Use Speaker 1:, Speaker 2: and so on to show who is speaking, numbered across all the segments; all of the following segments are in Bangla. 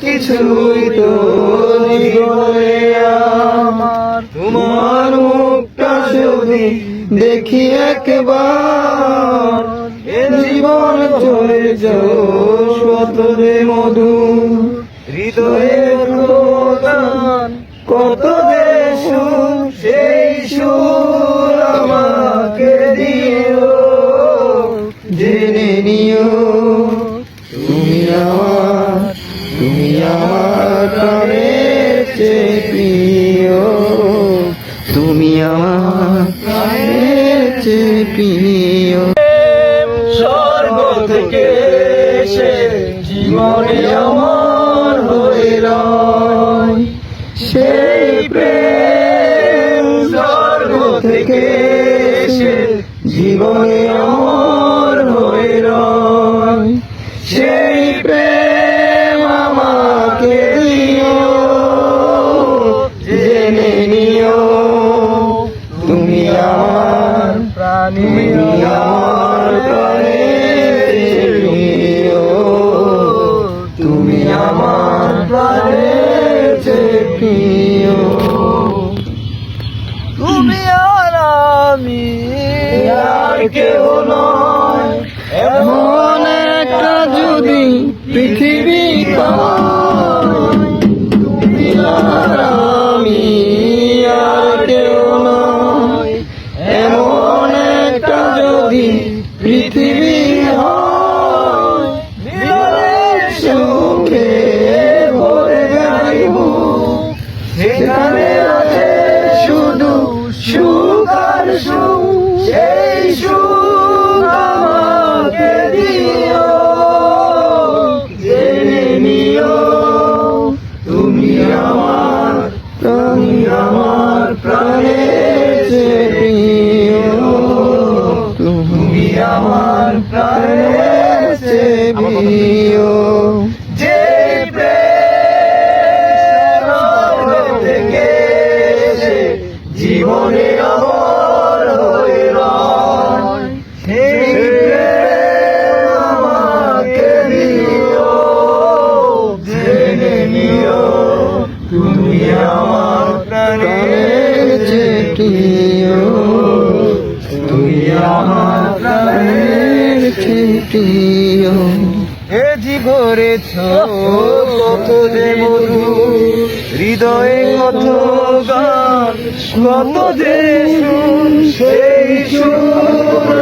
Speaker 1: কিছুই তো তোমার মুখটা যদি দেখি একবার জীবন চলে যাও সতরে মধু। হৃদয়ের কত দেশ সেই সুর আমাকে দিও। জেনে নিও চেয়ে প্রিয়। তুমি আমার চেয়ে প্রিয়। স্বর্গ থেকে এসে জীবনে আমার হয়ে সেই প্রেম স্বর্গ থেকে এসে জীবনে আমার হয়ে রয়। সেই প্রেম প্রিয় তুমি আর আমি আর কেউ নয়। এমন একটা যদি পৃথিবী তুমি আর আমি আর কেউ নয়। এমন একটা যদি পৃথিবী সুখ সেই সুখ আমাকে দিও জেনে নিও তুমি আমার তুমি আমার প্রাণের তুমি আমার প্রাণের চেয়ে প্রিয় তুমি আমার প্রাণের চেয়ে প্রিয় এ জীবরেছ কত যে মধু, হৃদয়ে কত গান, কত যে সেই সুর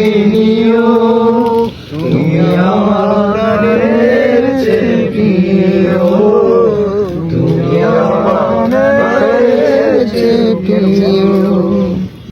Speaker 1: Señor.